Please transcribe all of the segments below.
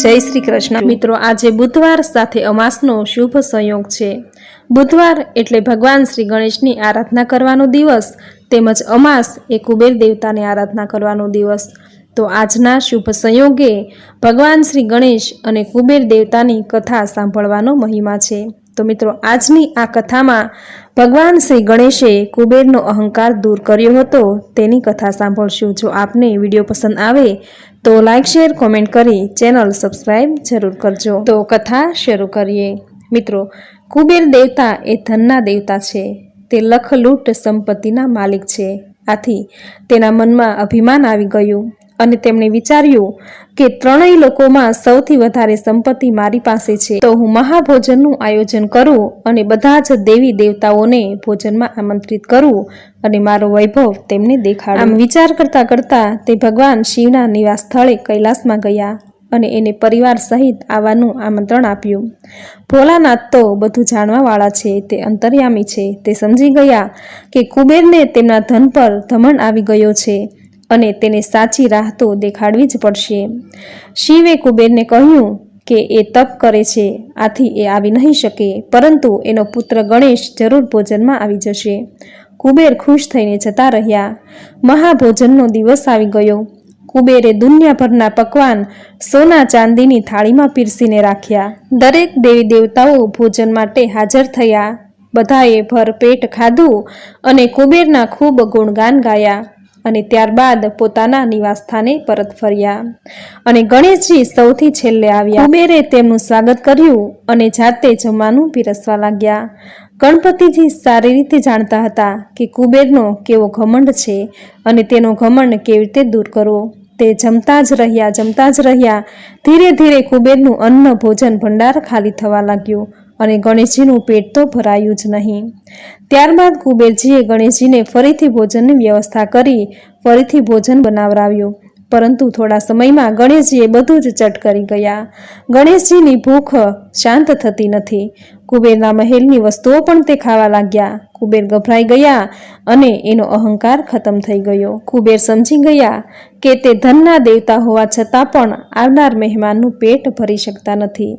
જય શ્રી કૃષ્ણ. મિત્રો, આજે બુધવાર સાથે અમાસનો શુભ સંયોગ છે. બુધવાર એટલે ભગવાન શ્રી ગણેશની આરાધના કરવાનો દિવસ તેમજ અમાસ એ કુબેર દેવતાની આરાધના કરવાનો દિવસ. તો આજના શુભ સંયોગે ભગવાન શ્રી ગણેશ અને કુબેર દેવતાની કથા સાંભળવાનો મહિમા છે. તો મિત્રો, આજની આ કથામાં ભગવાન શ્રી ગણેશે કુબેરનો અહંકાર દૂર કર્યો હતો. તેની કથા સાંભળશું. જો આપને વીડિયો પસંદ આવે તો લાઇક શેર કોમેન્ટ કરી ચેનલ સબસ્ક્રાઈબ જરૂર કરજો. તો કથા શરૂ કરીએ. મિત્રો, કુબેર દેવતા એ ધનના દેવતા છે. તે લખલૂટ સંપત્તિના માલિક છે. આથી તેના મનમાં અભિમાન આવી ગયું. અને તેમણે વિચાર્યું કે ત્રણેય લોકોમાં સૌથી વધારે સંપત્તિ મારી પાસે છે. તો હું મહાભોજનનું આયોજન કરું અને બધા જ દેવી દેવતાઓને ભોજનમાં આમંત્રિત કરું અને મારો વૈભવ તેમને દેખાડ. આમ વિચાર કરતા કરતા તે ભગવાન શિવના નિવાસ સ્થળે કૈલાસમાં ગયા અને એને પરિવાર સહિત આવવાનું આમંત્રણ આપ્યું. ભોલાનાથ તો બધું જાણવાવાળા છે, તે અંતર્યામી છે. તે સમજી ગયા કે કુબેરને તેમના ધન પર ધમણ આવી ગયો છે. અને તેને સાચી રાહ તો દેખાડવી જ પડશે. શિવે કુબેરને કહ્યું કે એ તપ કરે છે, આથી એ આવી નહીં શકે, પરંતુ એનો પુત્ર ગણેશ જરૂર ભોજનમાં આવી જશે. કુબેર ખુશ થઈને જતા રહ્યા. મહાભોજનનો દિવસ આવી ગયો. કુબેરે દુનિયાભરના પકવાન સોના ચાંદીની થાળીમાં પીરસીને રાખ્યા. દરેક દેવી દેવતાઓ ભોજન માટે હાજર થયા. બધાએ ભરપેટ ખાધું અને કુબેરના ખૂબ ગુણગાન ગાયા. અને ત્યારબાદ પોતાના નિવાસસ્થાને પરત ફર્યા. અને ગણેશજી સૌથી છેલ્લે આવ્યા. કુબેરે તેમનું સ્વાગત કર્યું અને જાતે જમવાનું પીરસવા લાગ્યા. ગણપતિજી સારી રીતે જાણતા હતા કે કુબેરનો કેવો ઘમંડ છે અને તેનો ઘમંડ કેવી રીતે દૂર કરવો. તે જમતા જ રહ્યા, જમતા જ રહ્યા. ધીરે ધીરે કુબેરનું અન્ન ભોજન ભંડાર ખાલી થવા લાગ્યું. અને ગણેશજીનું પેટ તો ભરાયું જ નહીં. ત્યારબાદ કુબેરજીએ ગણેશજીને ફરીથી ભોજનની વ્યવસ્થા કરી, ફરીથી ભોજન બનાવરાવ્યું પરંતુ થોડા સમયમાં ગણેશજીએ બધું જ ચટ કરી ગયા. ગણેશજીની ભૂખ શાંત થતી નથી. કુબેરના મહેલની વસ્તુઓ પણ તે ખાવા લાગ્યા. કુબેર ગભરાઈ ગયા અને એનો અહંકાર ખતમ થઈ ગયો. કુબેર સમજી ગયા કે તે ધનના દેવતા હોવા છતાં પણ આવનાર મહેમાનનું પેટ ભરી શકતા નથી.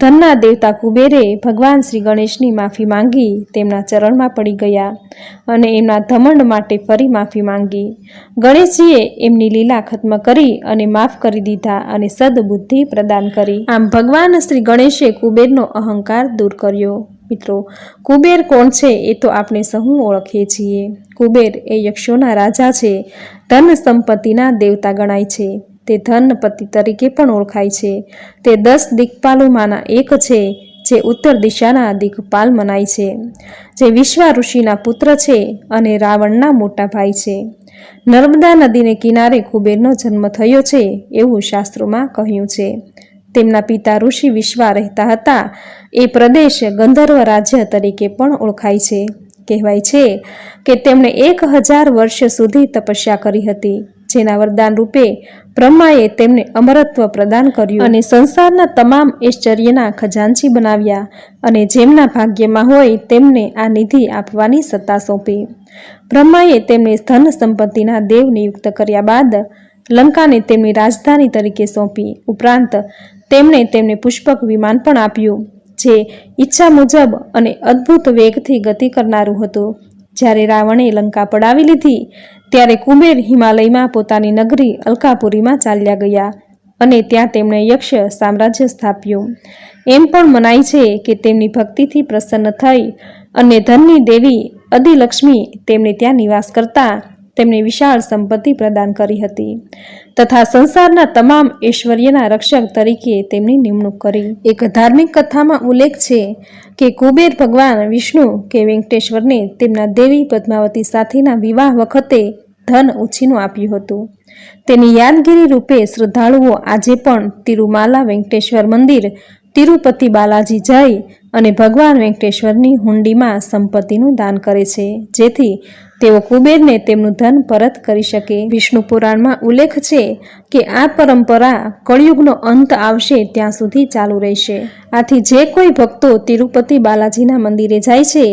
ધનના દેવતા કુબેરે ભગવાન શ્રી ગણેશની માફી માંગી તેમના ચરણમાં પડી ગયા અને એમના ધમંડ માટે ફરી માફી માંગી. ગણેશજીએ એમની લીલા ખત્મ કરી અને માફ કરી દીધા અને સદબુદ્ધિ પ્રદાન કરી. આમ ભગવાન શ્રી ગણેશે કુબેરનો અહંકાર દૂર કર્યો. મિત્રો, કુબેર કોણ છે એ તો આપણે સહુ ઓળખીએ છીએ. કુબેર એ યક્ષોના રાજા છે. ધન સંપત્તિના દેવતા ગણાય છે. તે ધનપતિ તરીકે પણ ઓળખાય છે. તે દસ દિગ્પાલોમાંના એક છે, જે ઉત્તર દિશાના દિગ્પાલ મનાય છે. જે વિશ્વા ઋષિના પુત્ર છે અને રાવણના મોટા ભાઈ છે. નર્મદા નદીને કિનારે કુબેરનો જન્મ થયો છે એવું શાસ્ત્રોમાં કહ્યું છે. તેમના પિતા ઋષિ વિશ્વા રહેતા હતા. એ પ્રદેશ ગંધર્વ રાજ્ય તરીકે પણ ઓળખાય છે. કહેવાય છે કે તેમણે એક હજાર વર્ષ સુધી તપસ્યા કરી હતી, જેના વરદાન રૂપે બ્રહ્માએ તેમને અમરત્વ પ્રદાન કર્યું અને સંસારના તમામ ઐશ્વર્યના ખજાનચી બનાવ્યા અને જેમના ભાગ્યમાં હોય તેમને આ નિધિ આપવાની સત્તા સોંપી. બ્રહ્માએ તેમને ધન સંપત્તિના દેવ નિયુક્ત કર્યા બાદ લંકાને તેમની રાજધાની તરીકે સોંપી. ઉપરાંત, તેમણે તેમને પુષ્પક વિમાન પણ આપ્યું, જે ઈચ્છા મુજબ અને અદ્ભુત વેગથી ગતિ કરનારું હતું. જ્યારે રાવણે લંકા પડાવી લીધી, ત્યારે કુબેર હિમાલયમાં પોતાની નગરી અલકાપુરીમાં ચાલ્યા ગયા અને ત્યાં તેમણે યક્ષ સામ્રાજ્ય સ્થાપ્યું. એમ પણ મનાય છે કે તેમની ભક્તિથી પ્રસન્ન થઈ અને ધનની દેવી અદિલક્ષ્મી તેમને ત્યાં નિવાસ કરતા તેમને વિશાળ સંપત્તિ પ્રદાન કરી હતી તથા સંસારના તમામ ઐશ્વર્યના રક્ષક તરીકે તેમની નિમણૂક કરી. એક ધાર્મિક કથામાં ઉલ્લેખ છે કે કુબેર ભગવાન વિષ્ણુ કે વેંકટેશ્વરને તેમના દેવી પદ્માવતી સાથેના વિવાહ વખતે ધન ઉછીનું આપ્યું હતું. તેની યાદગીરી રૂપે શ્રદ્ધાળુઓ આજે પણ તિરુમાલા વેંકટેશ્વર મંદિર તિરુપતિ બાલાજી જઈ અને ભગવાન વેંકટેશ્વરની હુંડીમાં સંપત્તિનું દાન કરે છે, જેથી તેઓ કુબેરને તેમનું ધન પરત કરી શકે. વિષ્ણુ પુરાણમાં ઉલ્લેખ છે કે આ પરંપરા કળિયુગનો અંત આવશે ત્યાં સુધી ચાલુ રહેશે. આથી જે કોઈ ભક્તો તિરુપતિ બાલાજીના મંદિરે જાય છે,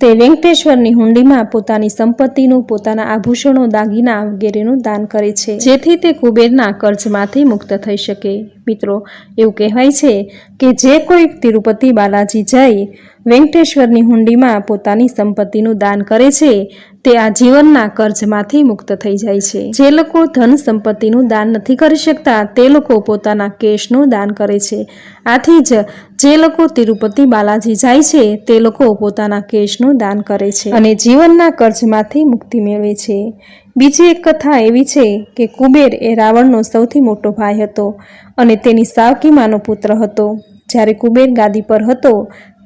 તે વેંકટેશ્વરની હુંડીમાં પોતાની સંપત્તિનું, પોતાના આભૂષણો, દાગીના વગેરેનું દાન કરે છે, જેથી તે કુબેરના કર્જમાંથી મુક્ત થઈ શકે. મિત્રો, એવું કહેવાય છે કે જે કોઈ તિરુપતિ બાલાજી જઈ વેંકટેશ્વરની હુંડીમાં પોતાની સંપત્તિનું દાન કરે છે, તે આ જીવનના કર્જમાંથી મુક્ત થઈ જાય છે. જે લોકો ધન સંપત્તિનું દાન નથી કરી શકતા, તે લોકો પોતાના કેશનું દાન કરે છે. આથી જ જે લોકો તિરુપતિ બાલાજી જાય છે, તે લોકો પોતાના કેશનું દાન કરે છે અને જીવનના કર્જમાંથી મુક્તિ મેળવે છે. બીજી એક કથા એવી છે કે કુબેર એ રાવણનો સૌથી મોટો ભાઈ હતો અને તેની સાવકીમાનો પુત્ર હતો. જ્યારે કુબેર ગાદી પર હતો,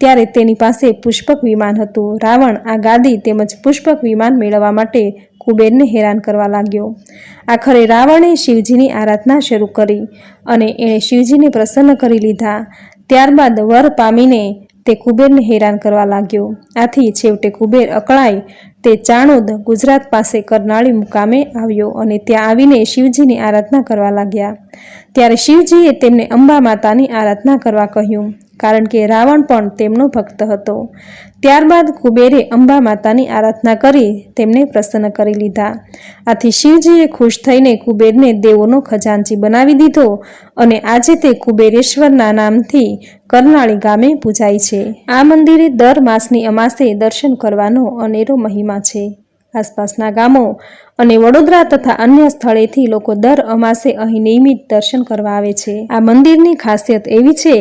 ત્યારે તેની પાસે પુષ્પક વિમાન હતું. રાવણ આ ગાદી તેમજ પુષ્પક વિમાન મેળવવા માટે કુબેરને હેરાન કરવા લાગ્યો. આખરે રાવણે શિવજીની આરાધના શરૂ કરી અને એણે શિવજીને પ્રસન્ન કરી લીધા. ત્યારબાદ વર પામીને તે કુબેરને હેરાન કરવા લાગ્યો. આથી છેવટે કુબેર અકળાય તે ચાણોદ, ગુજરાત પાસે કરનાળી મુકામે આવ્યો અને ત્યાં આવીને શિવજીની આરાધના કરવા લાગ્યા. ત્યારે શિવજીએ તેમને અંબા માતાની આરાધના કરવા કહ્યું કારણ કે રાવણ પણ તેમનો ભક્ત હતો. ત્યારબાદ કુબેરે અંબા માતાની આરાધના કરી તેમને પ્રસન્ન કરી લીધા. આથી શિવજીએ ખુશ થઈને કુબેરને દેવોનો ખજાનચી બનાવી દીધો અને આજે તે કુબેરેશ્વરના નામથી કરનાળી ગામે પૂજાય છે. આ મંદિરે દર માસની અમાસે દર્શન કરવાનો અનેરો મહિમા છે. આસપાસના ગામો અને વડોદરા તથા અન્ય સ્થળેથી લોકો દર અમાસે અહીં નિયમિત દર્શન કરવા આવે છે. આ મંદિરની ખાસિયત એવી છે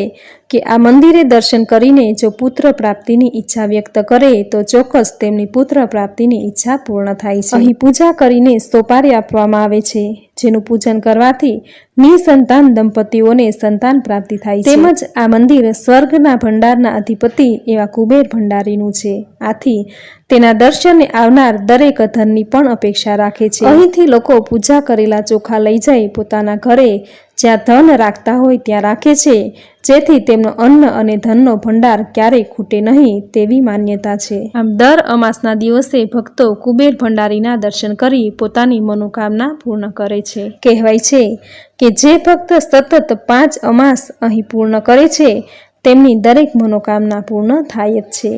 કે આ મંદિરે દર્શન કરીને જો પુત્ર પ્રાપ્તિની ઈચ્છા વ્યક્ત કરે તો ચોક્કસ તેમની પુત્ર પ્રાપ્તિની ઈચ્છા પૂર્ણ થાય છે. અહીં પૂજા કરીને સોપારી આપવામાં આવે છે. જેનું પૂજન કરવાથી નિસંતાન દંપતીઓને સંતાન પ્રાપ્તિ થાય તેમજ આ મંદિર સ્વર્ગના ભંડારના અધિપતિ એવા કુબેર ભંડારીનું છે. આથી તેના દર્શને આવનાર દરેક ધનની પણ અપેક્ષા રાખે છે. અહીંથી લોકો પૂજા કરેલા ચોખા લઈ જઈ પોતાના ઘરે જ્યાં ધન રાખતા હોય ત્યાં રાખે છે જેથી તેમનો અન્ન અને ધનનો ભંડાર ક્યારેય ખૂટે નહીં તેવી માન્યતા છે. આમ દર અમાસના દિવસે ભક્તો કુબેર ભંડારીના દર્શન કરી પોતાની મનોકામના પૂર્ણ કરે છે. કહેવાય છે કે જે ભક્ત સતત પાંચ અમાસ અહીં પૂર્ણ કરે છે તેમની દરેક મનોકામના પૂર્ણ થાય જ છે.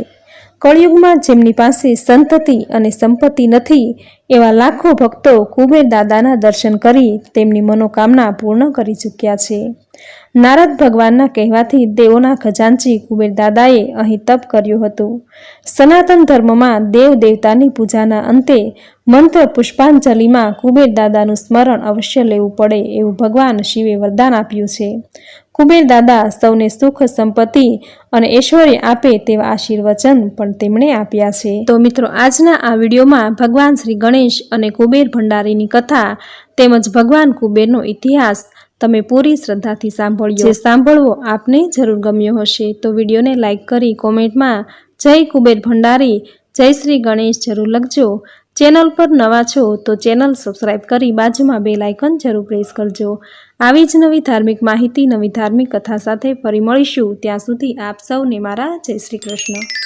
કળિયુગમાં જેમની પાસે સંતતિ અને સંપત્તિ નથી, એવા લાખો ભક્તો કુબેર દાદાના દર્શન કરી તેમની મનોકામના પૂર્ણ કરી ચૂક્યા છે. નારદ ભગવાનના કહેવાથી દેવોના ખજાનચી કુબેર દાદાએ અહીં તપ કર્યું હતું. સનાતન ધર્મમાં દેવ દેવતાની પૂજાના અંતે મંત્ર પુષ્પાંજલિમાં કુબેર દાદાનું સ્મરણ અવશ્ય લેવું પડે એવું ભગવાન શિવે વરદાન આપ્યું છે. કુબેર દાદા સૌને સુખ સંપત્તિ અને ઐશ્વર્ય આપે તેવા આશીર્વચન પણ તેમણે આપ્યા છે. તો મિત્રો, આજના આ વિડીયોમાં ભગવાન શ્રી ગણેશ અને કુબેર ભંડારીની કથા તેમજ ભગવાન કુબેરનો ઇતિહાસ તમે પૂરી શ્રદ્ધાથી સાંભળ્યો. જે સાંભળવો આપને જરૂર ગમ્યો હશે. તો વિડીયોને લાઇક કરી કોમેન્ટમાં જય કુબેર ભંડારી, જય શ્રી ગણેશ જરૂર લખજો. ચેનલ પર નવા છો તો ચેનલ સબસ્ક્રાઇબ કરી બાજુમાં બે લાઇકન જરૂર પ્રેસ કરજો. આવી જ નવી ધાર્મિક માહિતી, નવી ધાર્મિક કથા સાથે ફરી મળીશું. ત્યાં સુધી આપ સૌને મારા જય શ્રી કૃષ્ણ.